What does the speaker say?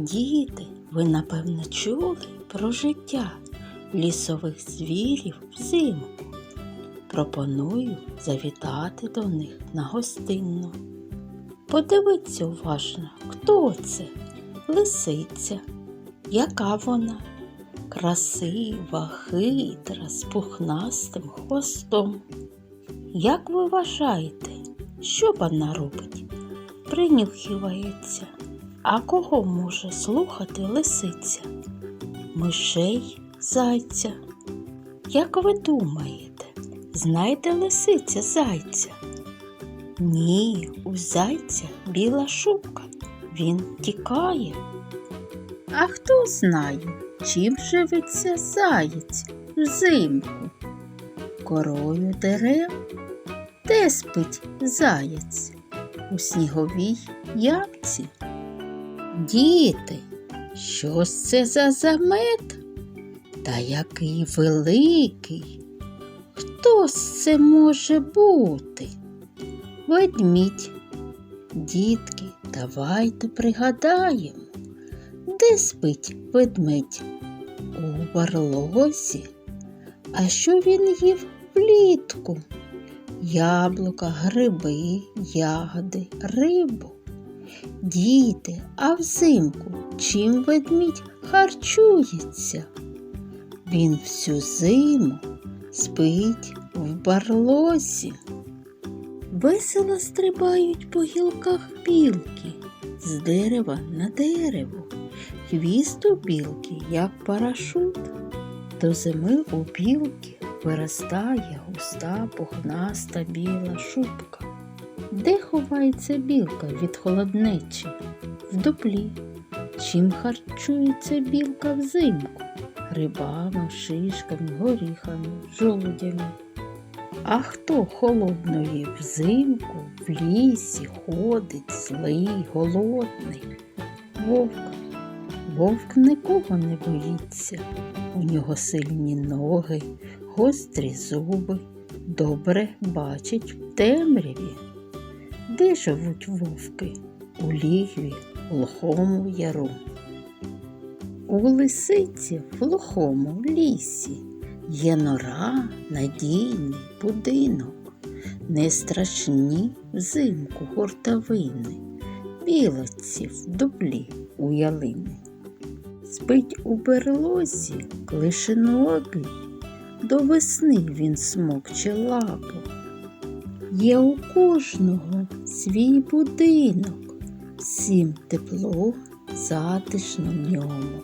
Діти, ви напевно чули про життя лісових звірів взимку. Пропоную завітати до них на гостинну. Подивіться уважно, хто це? Лисиця. Яка вона? Красива, хитра, з пухнастим хвостом. Як ви вважаєте, що вона робить? Принюхивається. А кого може слухати лисиця? Мишей, зайця. Як ви думаєте, знаєте лисиця зайця? Ні, у зайця біла шубка. Він тікає. А хто знає, чим живиться заєць взимку? Корою дерев? Де спить заєць? У сніговій ямці? Діти, що ж це за замет? Та який великий. Хто ж це може бути? Ведмідь. Дітки, давайте пригадаємо, де спить ведмедь? У барлозі. А що він їв влітку? Яблука, гриби, ягоди, рибу. Діти, а взимку чим ведмідь харчується? Він всю зиму спить в барлозі. Весело стрибають по гілках білки з дерева на дерево. Хвіст у білки, як парашут. До зими у білки виростає густа пухнаста біла шубка. Де ховається білка від холоднечі? В дуплі. Чим харчується білка взимку? Грибами, шишками, горіхами, жолудями. А хто холодної взимку в лісі ходить злий, голодний? Вовк. Вовк нікого не боїться. У нього сильні ноги, гострі зуби, добре бачить в темряві. Де живуть вовки? У лігві, в лохому яру. У лисиці в лохому лісі є нора, надійний будинок, не страшні взимку гуртовини, білоці в дублі у ялини. Спить у берлозі клишиногий, до весни він смокче лапу. Є у кожного свій будинок, всім тепло, затишно в ньому.